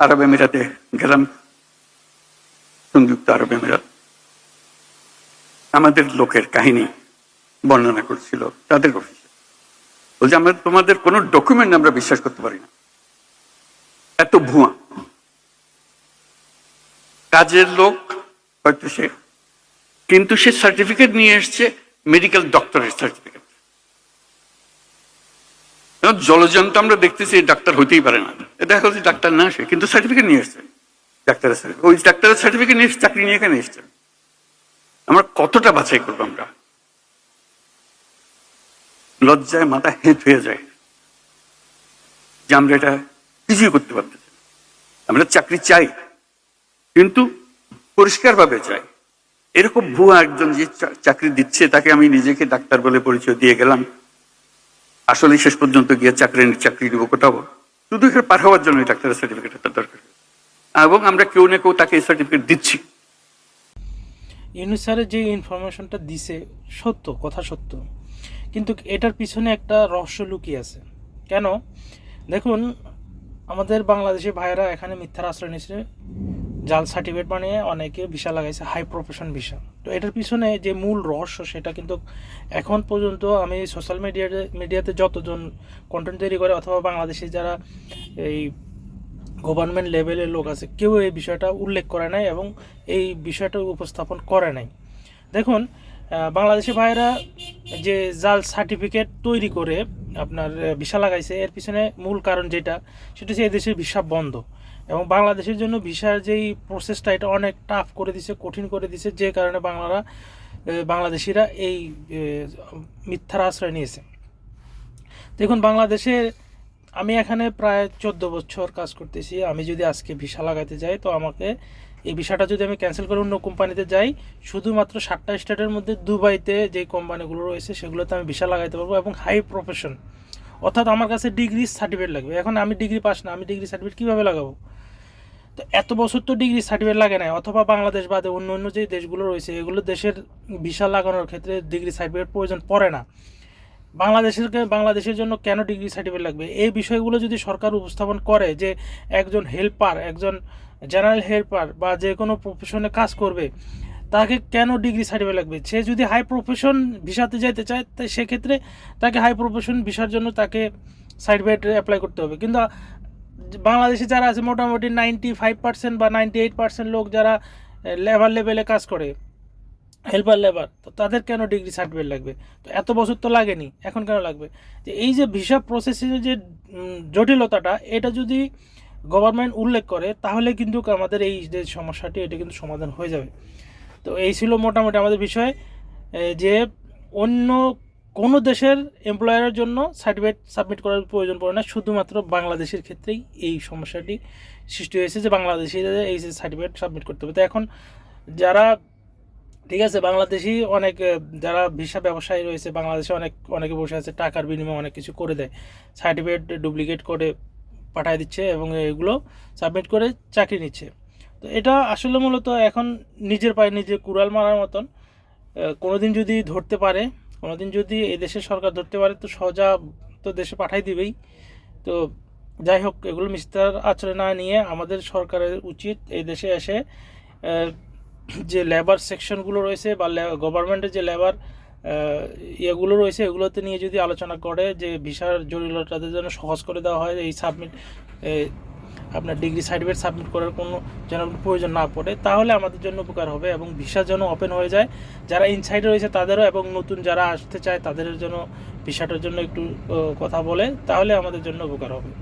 আরব আমিরাতে গেলাম, সংযুক্ত আরব আমিরাত আমাদের লোকের কাহিনী বর্ণনা করছিল তাদের অফিসে। বলছে, আমরা তোমাদের কোনো ডকুমেন্ট আমরা বিশ্বাস করতে পারি না। এত ভুয়া। কাজের লোক হয়তো সে, কিন্তু সে সার্টিফিকেট নিয়ে এসছে মেডিকেল ডক্টরের সার্টিফিকেট জলজন্ত আমরা দেখতেছি ডাক্তার হতেই পারে না। এ দেখা ডাক্তার না সে কিন্তু সার্টিফিকেট নিয়ে এসছে ডাক্তারের certificate। ওই ডাক্তারের সার্টিফিকেট নিয়ে চাকরি নিয়ে এখানে এসছে। আমরা কতটা বাছাই করব আমরা? লজ্জায় মাথা হেঁট হয়ে যায় যে আমরা এটা কিছুই করতে পারতেছি আমরা চাকরি চাই, কিন্তু পরিষ্কারভাবে চাই। এরকম ভুয়া একজন যে চাকরি দিচ্ছে, তাকে আমি নিজেকে ডাক্তার বলে পরিচয় দিয়ে গেলাম। আসলে শেষ পর্যন্ত গিয়ে চাকরি চাকরি দিব কোথাও? শুধু এখানে পার হওয়ার জন্য ডাক্তারের সার্টিফিকেট একটা দরকার। এবং আমরা কেউ না কেউ তাকে সার্টিফিকেট দিচ্ছি। ইউনিসারের যে ইনফরমেশনটা দিছে, সত্য, কথা সত্য। কিন্তু এটার পিছনে একটা রহস্য লুকিয়ে আছে। কেন? দেখুন, আমাদের বাংলাদেশি ভাইয়েরা এখানে মিথ্যার আশ্রয় নিয়েছে। জাল সার্টিফিকেট বানিয়ে অনেকে ভিসা লাগাইছে হাই প্রফেশন ভিসা তো এটার পিছনে যে মূল রহস্য, সেটা কিন্তু এখন পর্যন্ত আমি সোশ্যাল মিডিয়াতে মিডিয়াতে যতজন কন্টেন্ট তৈরি করে, অথবা বাংলাদেশে যারা এই গভর্নমেন্ট লেভেলের লোক আছে, কেউ এই বিষয়টা উল্লেখ করে নাই এবং এই বিষয়টা উপস্থাপন করে নাই। দেখুন বাংলাদেশি ভাইয়েরা যে জাল সার্টিফিকেট তৈরি করে আপনার ভিসা লাগাইছে, এর পিছনে মূল কারণ যেটা, সেটা হচ্ছে এদেশের ভিসা বন্ধ। এবং বাংলাদেশের জন্য ভিসার যেই প্রসেসটা এটা অনেক টাফ করে দিছে, কঠিন করে দিছে, যে কারণে বাংলারা বাংলাদেশিরা এই মিথ্যার আশ্রয় নিয়েছে। দেখুন, বাংলাদেশে আমি এখানে প্রায় চোদ্দ বছর কাজ করতেছি। আমি যদি আজকে ভিসা লাগাতে যাই, তো আমাকে এই ভিসাটা যদি আমি ক্যান্সেল করে অন্য কোম্পানিতে যাই, শুধুমাত্র সাতটা স্টেটের মধ্যে দুবাইতে যে কোম্পানিগুলো রয়েছে, সেগুলোতে আমি ভিসা লাগাইতে পারব এবং হাই প্রফেশন অর্থাৎ আমার কাছে ডিগ্রি সার্টিফিকেট লাগবে। এখন আমি ডিগ্রি পাস না, আমি ডিগ্রি সার্টিফিকেট কীভাবে লাগাবো? তো এত বছর তো ডিগ্রি সার্টিফিকেট লাগে না অথবা বাংলাদেশ বাদে অন্য অন্য যে দেশগুলো রয়েছে, এগুলো দেশের ভিসা লাগানোর ক্ষেত্রে ডিগ্রি সার্টিফিকেট প্রয়োজন পড়ে না। বাংলাদেশের বাংলাদেশের জন্য কেন ডিগ্রি সার্টিফিকেট লাগবে? এই বিষয়গুলো যদি সরকার উপস্থাপন করে যে একজন হেল্পার একজন জেনারেল হেল্পার বা যে কোনো প্রফেশনে কাজ করবে, তাকে কেন ডিগ্রি সার্টিফিকেট লাগবে? সে যদি হাই প্রফেশন ভিসাতে যেতে চায় তাই সেক্ষেত্রে তাকে হাই প্রফেশন ভিসার জন্য তাকে সার্টিফিকেট অ্যাপ্লাই করতে হবে। কিন্তু, বাংলাদেশে যারা আছে, মোটামুটি নাইনটি ফাইভ পার্সেন্ট বা নাইনটি এইট পার্সেন্ট লোক যারা লেবার লেভেলে কাজ করে হেল্পার লেবার তো তাদের কেন ডিগ্রি সার্টিফিকেট লাগবে? তো এত বছর তো লাগেনি, এখন কেন লাগবে? যে এই যে ভিসা প্রসেসের যে জটিলতাটা, এটা যদি গভর্নমেন্ট উল্লেখ করে, তাহলে কিন্তু আমাদের এই যে সমস্যাটি, এটা কিন্তু সমাধান হয়ে যাবে। তো এই ছিল মোটামুটি আমাদের বিষয় যে অন্য কোনো দেশের এমপ্লয়ারের জন্য সার্টিফিকেট সাবমিট করার প্রয়োজন পড়ে না, শুধুমাত্র বাংলাদেশের ক্ষেত্রেই এই সমস্যাটি সৃষ্টি হয়েছে যে বাংলাদেশিদের এই সার্টিফিকেট সাবমিট করতে হবে। তো এখন যারা, ঠিক আছে, বাংলাদেশি অনেক যারা ভিসা ব্যবসায়ী রয়েছে, বাংলাদেশে অনেক, অনেকে বসে আছে, টাকার বিনিময়ে অনেক কিছু করে দেয়। সার্টিফিকেট ডুপ্লিকেট করে পাঠিয়ে দিচ্ছে এবং এগুলো সাবমিট করে চাকরি নিচ্ছে। তো এটা আসলে মূলত এখন নিজের পায়ে নিজে কুড়াল মারার মতন। কোনো দিন যদি ধরতে পারে কোনো দিন যদি এই দেশের সরকার ধরতে পারে, তো সজা তো দেশে পাঠাই দিবেই। তো যাই হোক, এগুলো মিস্টার আচরণ না নিয়ে আমাদের সরকারের উচিত এই দেশে এসে যে লেবার সেকশনগুলো রয়েছে বা গভর্নমেন্টের যে লেবার ইয়েগুলো রয়েছে, এগুলোতে নিয়ে যদি আলোচনা করে যে ভিসার জটিলতাদের জন্য সহজ করে দেওয়া হয়, এই সাবমিট আপনার ডিগ্রি সার্টিফিকেট সাবমিট করার কোনো যেন প্রয়োজন না পড়ে, তাহলে আমাদের জন্য উপকার হবে এবং ভিসা যেন ওপেন হয়ে যায়। যারা ইনসাইডে রয়েছে তাদেরও এবং নতুন যারা আসতে চায় তাদের জন্য ভিসাটার জন্য একটু কথা বলে, তাহলে আমাদের জন্য উপকার হবে।